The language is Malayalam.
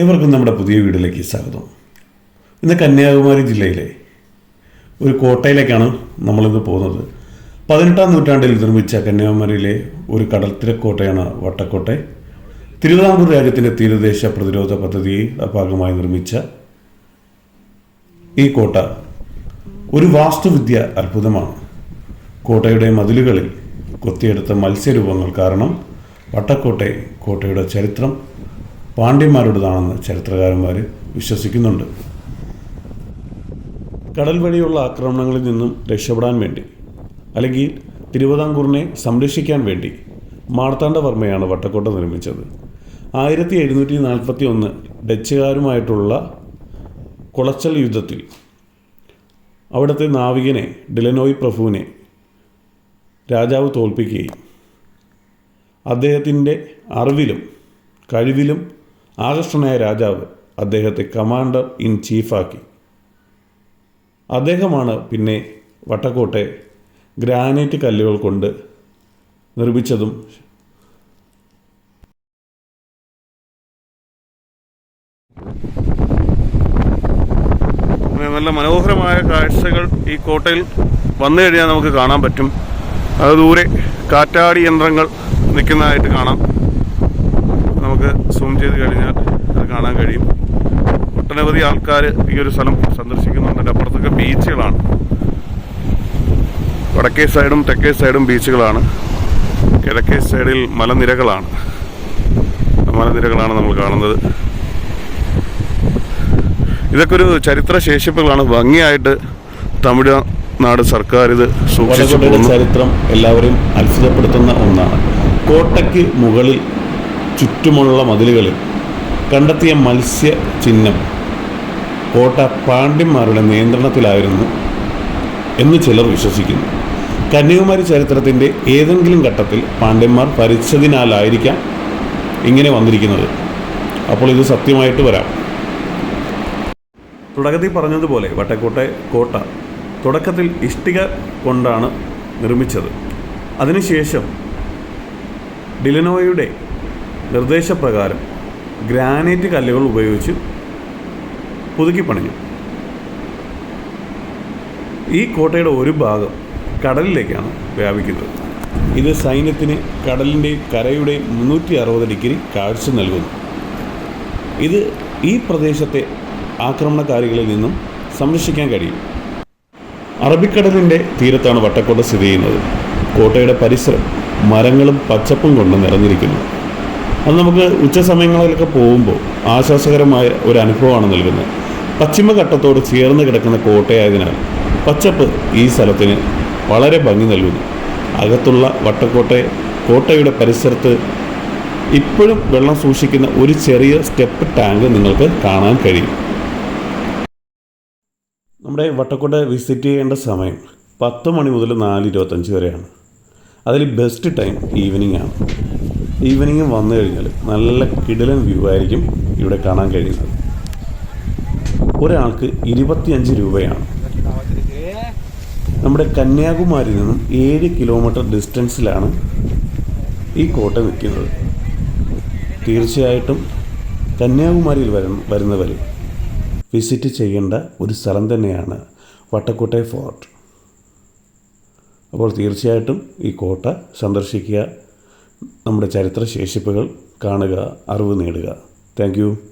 ഏവർക്കും നമ്മുടെ പുതിയ വീഡിയോയിലേക്ക് സ്വാഗതം. ഇന്ന് കന്യാകുമാരി ജില്ലയിലെ ഒരു കോട്ടയിലേക്കാണ് നമ്മളിന്ന് പോകുന്നത്. പതിനെട്ടാം നൂറ്റാണ്ടിൽ നിർമ്മിച്ച കന്യാകുമാരിയിലെ ഒരു കടൽത്തിരക്കോട്ടയാണ് വട്ടക്കോട്ടെ. തിരുവിതാംകൂർ രാജ്യത്തിന്റെ തീരദേശ പ്രതിരോധ പദ്ധതിയുടെ ഭാഗമായി നിർമ്മിച്ച ഈ കോട്ട ഒരു വാസ്തുവിദ്യ അത്ഭുതമാണ്. കോട്ടയുടെ മതിലുകളിൽ കൊത്തിയെടുത്ത മത്സ്യരൂപങ്ങൾ കാരണം വട്ടക്കോട്ടെ കോട്ടയുടെ ചരിത്രം പാണ്ഡ്യന്മാരുടേതാണെന്ന് ചരിത്രകാരന്മാർ വിശ്വസിക്കുന്നുണ്ട്. കടൽ വഴിയുള്ള ആക്രമണങ്ങളിൽ നിന്നും രക്ഷപ്പെടാൻ വേണ്ടി അല്ലെങ്കിൽ തിരുവിതാംകൂറിനെ സംരക്ഷിക്കാൻ വേണ്ടി മാർത്താണ്ഡവർമ്മയാണ് വട്ടക്കോട്ട നിർമ്മിച്ചത്. ആയിരത്തി എഴുന്നൂറ്റി നാൽപ്പത്തി ഒന്ന് ഡച്ചുകാരുമായിട്ടുള്ള കുളച്ചൽ യുദ്ധത്തിൽ അവിടുത്തെ നാവികനെ ഡിലനോയ് പ്രഭുവിനെ രാജാവ് തോൽപ്പിക്കുകയും അദ്ദേഹത്തിന്റെ അറിവിലും കഴിവിലും ആകർഷണനായ രാജാവ് അദ്ദേഹത്തെ കമാൻഡർ ഇൻ ചീഫാക്കി. അദ്ദേഹമാണ് പിന്നെ വട്ടക്കോട്ടെ ഗ്രാനൈറ്റ് കല്ലുകൾ കൊണ്ട് നിർമ്മിച്ചതും നല്ല മനോഹരമായ കാഴ്ചകൾ ഈ കോട്ടയിൽ വന്നു കഴിഞ്ഞാൽ നമുക്ക് കാണാൻ പറ്റും. അത് ദൂരെ കാറ്റാടി യന്ത്രങ്ങൾ നിൽക്കുന്നതായിട്ട് കാണാം. നമുക്ക് സൂം ചെയ്ത് കഴിഞ്ഞാൽ അത് കാണാൻ കഴിയും. ഒട്ടനവധി ആൾക്കാർ ഈ ഒരു സ്ഥലം സന്ദർശിക്കുന്നുണ്ട്. അതിന്റെ അപ്പുറത്തൊക്കെ ബീച്ചുകളാണ്. വടക്കേ സൈഡും തെക്കേ സൈഡും ബീച്ചുകളാണ്. കിഴക്കേ സൈഡിൽ മലനിരകളാണ്. മലനിരകളാണ് നമ്മൾ കാണുന്നത്. ഇതൊക്കെ ഒരു ചരിത്ര ശേഷിപ്പുകളാണ് ഭംഗിയായിട്ട് തമിഴ്നാട് സർക്കാർ ഇത് സൂക്ഷിച്ചു ചരിത്രം എല്ലാവരും അത്ഭുതപ്പെടുത്തുന്ന ഒന്നാണ്. കോട്ടയ്ക്ക് മുകളിൽ ചുറ്റുമുള്ള മതിലുകളിൽ കണ്ടെത്തിയ മത്സ്യ ചിഹ്നം കോട്ട പാണ്ഡ്യന്മാരുടെ നിയന്ത്രണത്തിലായിരുന്നു എന്ന് ചിലർ വിശ്വസിക്കുന്നു. കന്യാകുമാരി ചരിത്രത്തിന്റെ ഏതെങ്കിലും ഘട്ടത്തിൽ പാണ്ഡ്യന്മാർ ഭരിച്ചതിനാലായിരിക്കാം ഇങ്ങനെ വന്നിരിക്കുന്നത്. അപ്പോൾ ഇത് സത്യമായിട്ട് വരാം. തുടക്കത്തിൽ പറഞ്ഞതുപോലെ വട്ടക്കോട്ടെ കോട്ട തുടക്കത്തിൽ ഇഷ്ടിക കൊണ്ടാണ് നിർമ്മിച്ചത്. അതിനുശേഷം ഡിലനോയുടെ നിർദ്ദേശപ്രകാരം ഗ്രാനൈറ്റ് കല്ലുകൾ ഉപയോഗിച്ച് പുതുക്കി പണിഞ്ഞു. ഈ കോട്ടയുടെ ഒരു ഭാഗം കടലിലേക്കാണ് വ്യാപിക്കുന്നത്. ഇത് സൈന്യത്തിന് കടലിന്റെയും കരയുടെയും മുന്നൂറ്റി അറുപത് ഡിഗ്രി കാഴ്ച നൽകുന്നു. ഇത് ഈ പ്രദേശത്തെ ആക്രമണകാരികളിൽ നിന്നും സംരക്ഷിക്കാൻ കഴിയും. അറബിക്കടലിന്റെ തീരത്താണ് വട്ടക്കോട്ട സ്ഥിതി ചെയ്യുന്നത്. കോട്ടയുടെ പരിസരം മരങ്ങളും പച്ചപ്പും കൊണ്ട് നിറഞ്ഞിരിക്കുന്നു. അത് നമുക്ക് ഉച്ച സമയങ്ങളിലൊക്കെ പോകുമ്പോൾ ആശ്വാസകരമായ ഒരു അനുഭവമാണ് നൽകുന്നത്. പശ്ചിമഘട്ടത്തോട് ചേർന്ന് കിടക്കുന്ന കോട്ടയായതിനാൽ പച്ചപ്പ് ഈ സ്ഥലത്തിന് വളരെ ഭംഗി നൽകുന്നു. അകത്തുള്ള വട്ടക്കോട്ടെ കോട്ടയുടെ പരിസരത്ത് ഇപ്പോഴും വെള്ളം സൂക്ഷിക്കുന്ന ഒരു ചെറിയ സ്റ്റെപ്പ് ടാങ്ക് നിങ്ങൾക്ക് കാണാൻ കഴിയും. നമ്മുടെ വട്ടക്കോട്ട വിസിറ്റ് ചെയ്യേണ്ട സമയം പത്ത് മണി മുതൽ നാല് ഇരുപത്തഞ്ച് വരെയാണ്. അതിൽ ബെസ്റ്റ് ടൈം ഈവനിങ് ആണ്. ഈവനിങ് വന്നു കഴിഞ്ഞാൽ നല്ല കിടിലൻ വ്യൂ ആയിരിക്കും ഇവിടെ കാണാൻ കഴിയുന്നത്. ഒരാൾക്ക് ഇരുപത്തിയഞ്ച് രൂപയാണ്. നമ്മുടെ കന്യാകുമാരിയിൽ നിന്നും ഏഴ് കിലോമീറ്റർ ഡിസ്റ്റൻസിലാണ് ഈ കോട്ട നിൽക്കുന്നത്. തീർച്ചയായിട്ടും കന്യാകുമാരിയിൽ വരുന്ന വരുന്നവർ വിസിറ്റ് ചെയ്യേണ്ട ഒരു സ്ഥലം തന്നെയാണ് വട്ടക്കോട്ടെ ഫോർട്ട്. അപ്പോൾ തീർച്ചയായിട്ടും ഈ കോട്ട സന്ദർശിക്കുക. നമ്മുടെ ചരിത്ര ശേഷിപ്പുകൾ കാണുക അറിവ് നേടുക. താങ്ക്